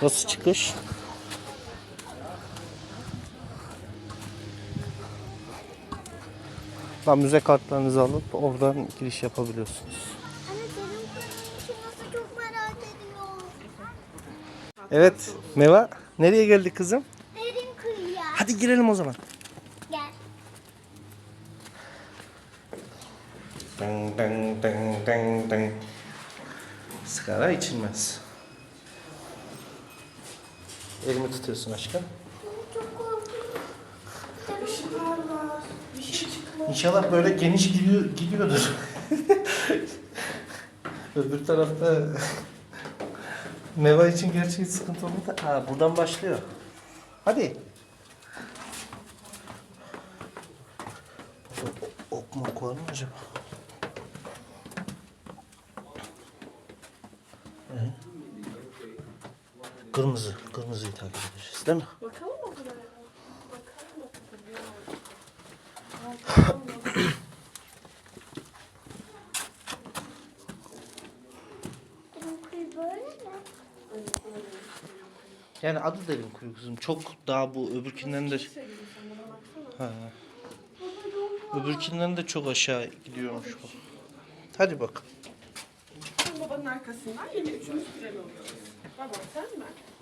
Burası çıkış. Lan müze kartlarınızı alıp oradan giriş yapabiliyorsunuz. Nasıl. Evet Meva nereye geldik kızım? Derin kuyuya. Hadi girelim o zaman. Gel. Dın dın dın dın dın. Sigara içilmez. Elimi tutuyorsun aşkım. Çok korkuyorum. Işıklar var. Bir şey çıkıyor. İnşallah böyle geniş gidiyor, gidiyordur. Öbür tarafta meva için gerçek sıkıntı olur da. Ha, buradan başlıyor. Hadi. Ok mok var mı acaba? Ee? Kırmızı, kırmızıyı takip edeceğiz değil mi? Bakalım mı buraya? Bakalım mı? Yani adı derin kuyu kızım. Çok daha bu öbürkünden de... Ha. Öbürkünden de çok aşağı gidiyormuş bu. Hadi bak. Babanın arkasından yine üçümüz tren oluyoruz. Baba sen mi?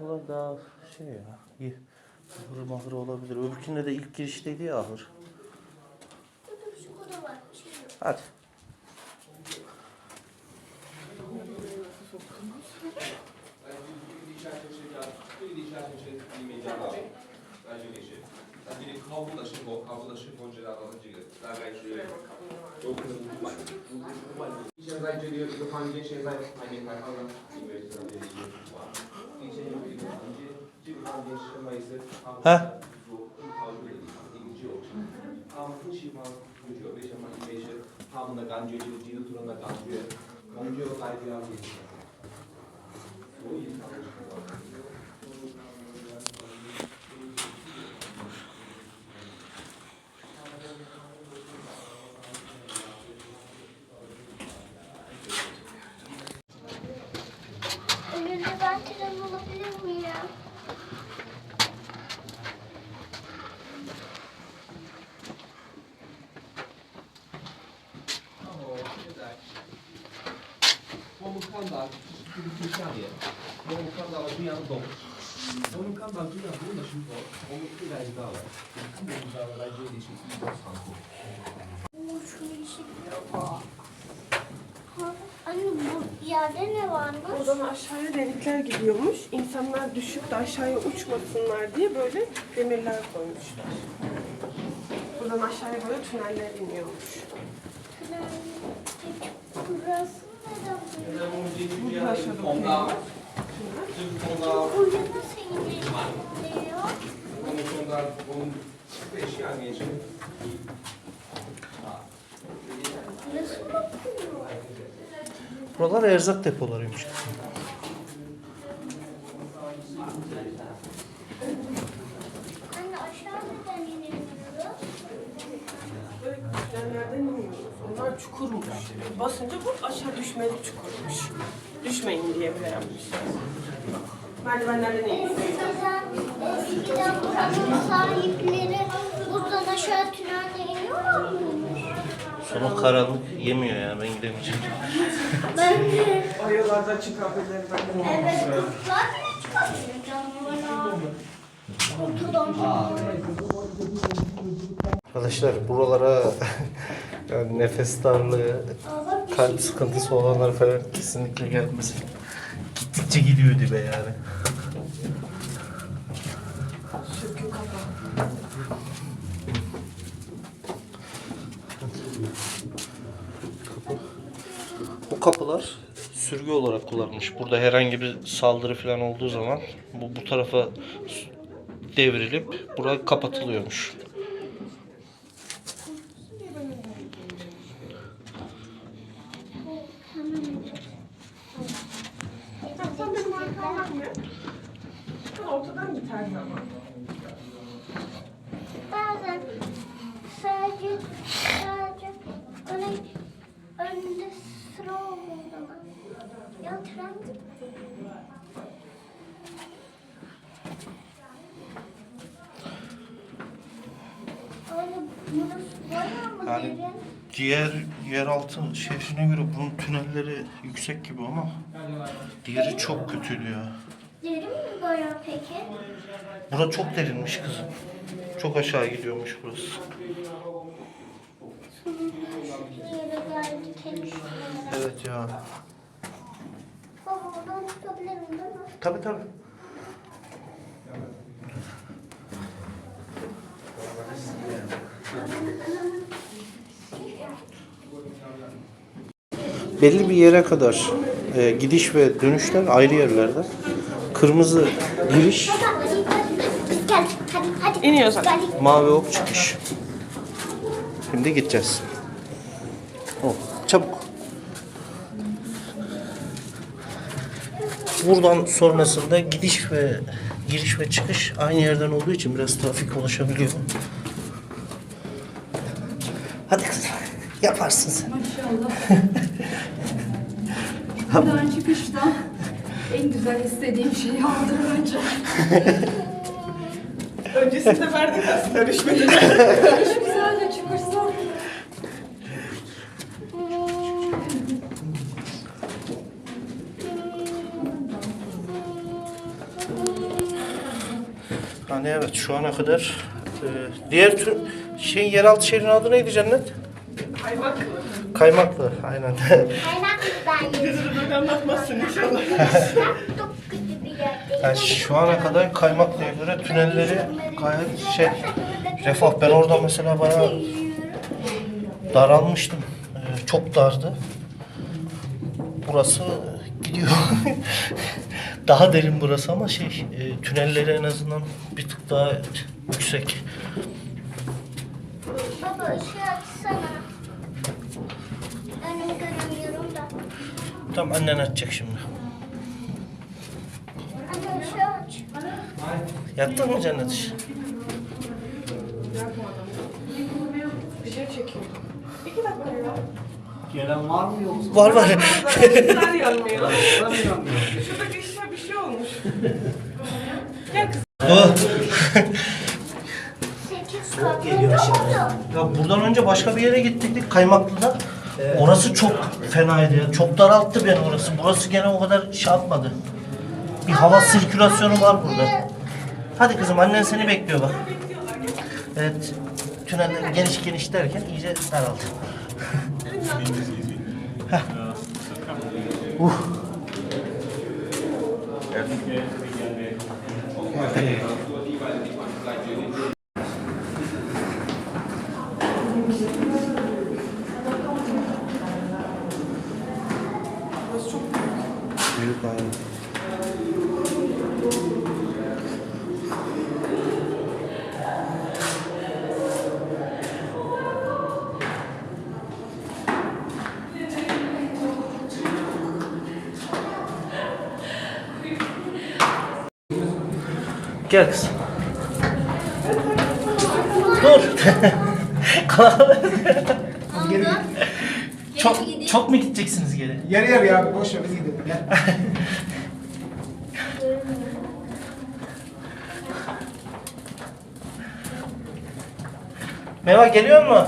kapatmışlar. Burada daha şey ya. iyi. Ahır mahır olabilir. Öbürkünde de ilk girişteydi ya ahır. Dur dur şu koda var. Bir şey yok. Hadi.考古的时候，考古的时候知道的这个大概是有可能五万五万年。现在这里有一个房间，现在还没开好呢，因为这里 哎。他们的感觉就是基的感觉，表。Yüksekler diye. Volkan Dağı dünyanın doğusu. Volkan Dağı dünyanın doğusu da şimdi o. Onun bir ayrı daha var. Bütün bu dağlar ayrıca ile şey. Anne bu yerde ne varmış? Oradan aşağıya delikler gidiyormuş. İnsanlar düşüp de aşağıya uçmasınlar diye böyle demirler koymuşlar. Buradan aşağıya böyle tüneller iniyormuş. Tünel. Burası Nous avons des étudiants en bas. Buralar erzak depolarıymış. aslında. Çukurmuş. Basınca bu aşağı düşmeli çukurmuş. Düşmeyin diye böyle yapmışlar. Merdivenlerden iniyoruz. Eskiden, eskiden buranın sahipleri buradan aşağı tünelde iniyorlar mıymış? Sonu karanlık yemiyor yani ben gidemeyeceğim. Ben de. Ayılardan çıkabilir. Evet kızlar bile çıkamıyor canlılar. Kutudan Arkadaşlar buralara yani nefes darlığı, kalp sıkıntısı olanlar falan kesinlikle gelmesin. Gittikçe gidiyor dibe yani. Bu kapılar sürgü olarak kullanılmış. Burada herhangi bir saldırı falan olduğu zaman bu bu tarafa devrilip buraya kapatılıyormuş. Ortadan biter zaman. Bazen sadece sadece öne, önünde sıra olduğu zaman ya tren mı Yani diğer yeraltı şehrine göre bunun tünelleri yüksek gibi ama diğeri çok kötü ya. Derin mi bayağı peki? Bura çok derinmiş kızım. Çok aşağı gidiyormuş burası. Evet ya. Tabii tabii. Belli bir yere kadar e, gidiş ve dönüşler ayrı yerlerde. Kırmızı giriş, Baba biz geldik. Hadi hadi. İniyoruz Biz hadi. geldik. mavi ok çıkış. Şimdi gideceğiz. Oh, çabuk. Buradan sonrasında gidiş ve giriş ve çıkış aynı yerden olduğu için biraz trafik oluşabiliyor. Hadi kızım, yaparsın sen. Maşallah. Buradan çıkışta en güzel istediğim şeyi aldım önce. Öncesinde verdik aslında rüşveti. Hiç güzel de çıkışsa. Hani evet şu ana kadar e, diğer tür şeyin yeraltı şehrin adı neydi Cennet? Kaymaklı. Kaymaklı aynen. Anlatmazsın inşallah. Bir yerdeyim. Yani şu ana kadar Kaymaklı'ya göre tünelleri gayet şey refah. Ben orada mesela bayağı daralmıştım. Ee, çok dardı. Burası gidiyor. daha derin burası ama şey e, tünelleri en azından bir tık daha yüksek. Baba ışığı açsana. Önümü göremiyorum da. Tam annen açacak şimdi. Anne ışığı aç. Yattın mı Cennet? Bir şey çekiyor. İki dakika ya. Gelen var mı yoksa? Var var. Işıklar yanmıyor. Şuradaki ışığa bir şey olmuş. Gel kız. Dur. Ya buradan önce başka bir yere gittik Kaymaklı'da. Orası çok fenaydı ya. Çok daralttı beni orası. Burası gene o kadar şey yapmadı. Bir hava sirkülasyonu var burada. Hadi kızım annen seni bekliyor bak. Evet. Tünelleri geniş geniş derken iyice daraldı. Heh. uh aynen. Gel kızım. Dur. çok çok mu gideceksiniz geri? Yarı yarı ya boş ver biz gidelim gel. Meva geliyor mu?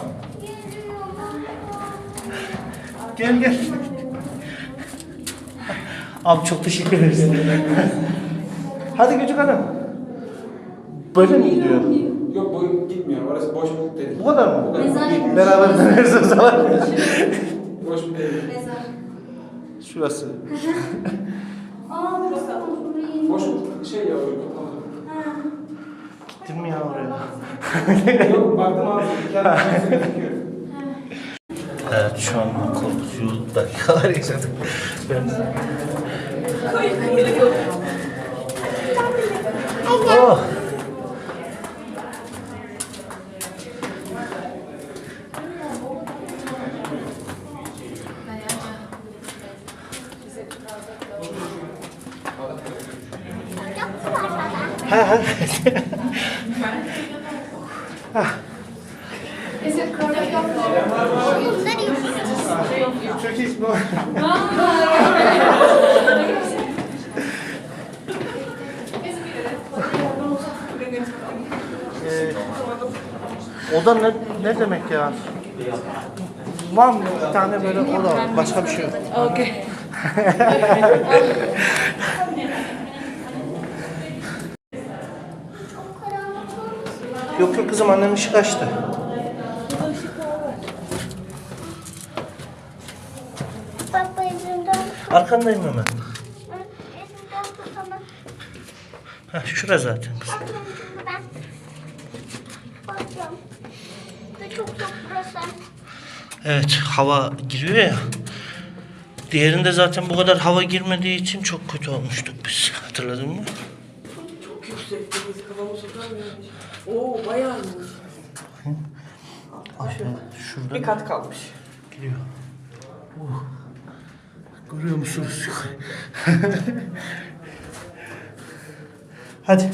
Gel gel. Abi çok teşekkür ederiz. Hadi Gülcük Hanım. Böyle mi gidiyor? Yok bu gitmiyor orası boş bir dedi. Bu kadar mı? Bu kadar. Mezar. Beraber döneriz o zaman. Boş bir dedi. Mezar. Şurası. Aa burası. Boş bir şey ya. Gittin mi ya oraya? Yok baktım abi. Evet şu an korkutucu dakikalar yaşadık. Ben... Oh. Ha, ha. Is it correct? Turkish no. Ee, o da ne, ne demek ya? Var mı bir tane böyle o da var. Başka bir şey yok. Okay. Çok karanlık olmasın. Yok yok kızım annem ışık açtı. Baba elimden Arkandayım hemen. Heh, şura zaten kızım. Evet hava giriyor ya. Diğerinde zaten bu kadar hava girmediği için çok kötü olmuştuk biz. Hatırladın mı? Çok yüksektiniz. Kafamı sokamıyorum. Oo bayağı iyiymiş. Şurada Bir kat kalmış. gidiyor. Uh. Görüyor musunuz? Hadi.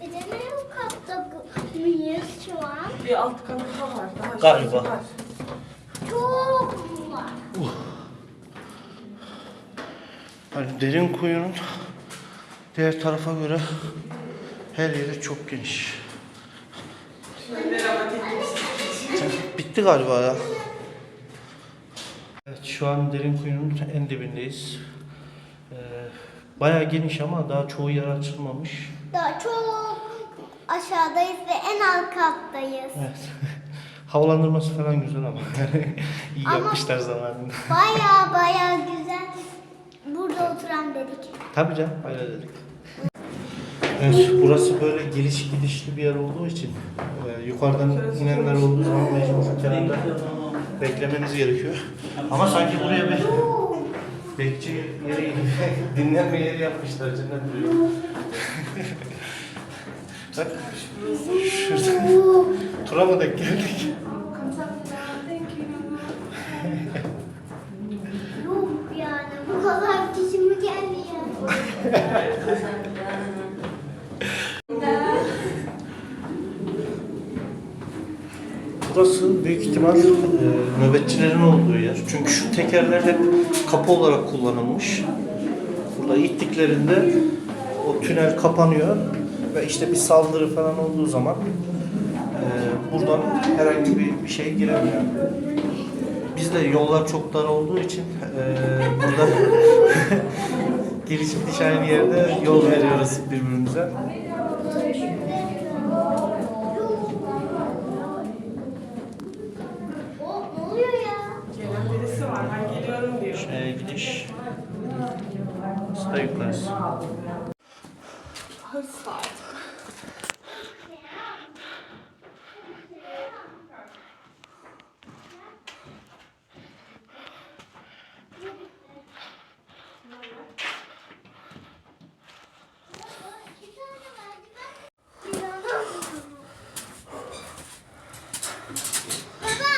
Bir de ne katta mıyız şu an? Bir alt kat daha var. Daha Galiba. aşağısı var. Çok mu var? Hani derin kuyunun diğer tarafa göre her yeri çok geniş. Bitti galiba ya. Evet şu an derin kuyunun en dibindeyiz. Ee, bayağı geniş ama daha çoğu yer açılmamış. Daha çok aşağıdayız ve en alt kattayız. Evet. Havalandırması falan güzel ama. İyi Ama- yapmışlar zamanında. Baya baya güzel. Burada oturan dedik. Tabii canım öyle dedik. Evet, burası böyle geliş gidişli bir yer olduğu için e, yukarıdan inenler olduğu zaman mecbur kenarda beklemeniz gerekiyor. Ama sanki buraya bir bekçi yeri gibi dinlenme yeri yapmışlar cennet duruyor. Bak şurada tura mı denk geldik? Yuh yani bu kadar kişi mi geldi ya? Burası büyük ihtimal e, nöbetçilerin olduğu yer. Çünkü şu tekerler hep kapı olarak kullanılmış. Burada ittiklerinde o tünel kapanıyor ve işte bir saldırı falan olduğu zaman e, buradan herhangi bir, bir şey giremiyor. Bizde yollar çok dar olduğu için e, burada giriş gidiş aynı yerde yol veriyoruz birbirimize. O ne oluyor ya? Gelen birisi var. Ben geliyorum diyor. Şuraya gidiş. Burası da yukarısı. Ay saat. Baba.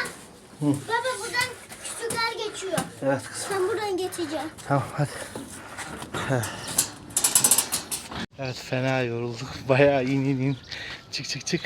Baba buradan küçükler geçiyor. Evet kızım. Sen buradan geçeceksin. Tamam hadi. Evet fena yorulduk. Bayağı in in in. Çık çık çık.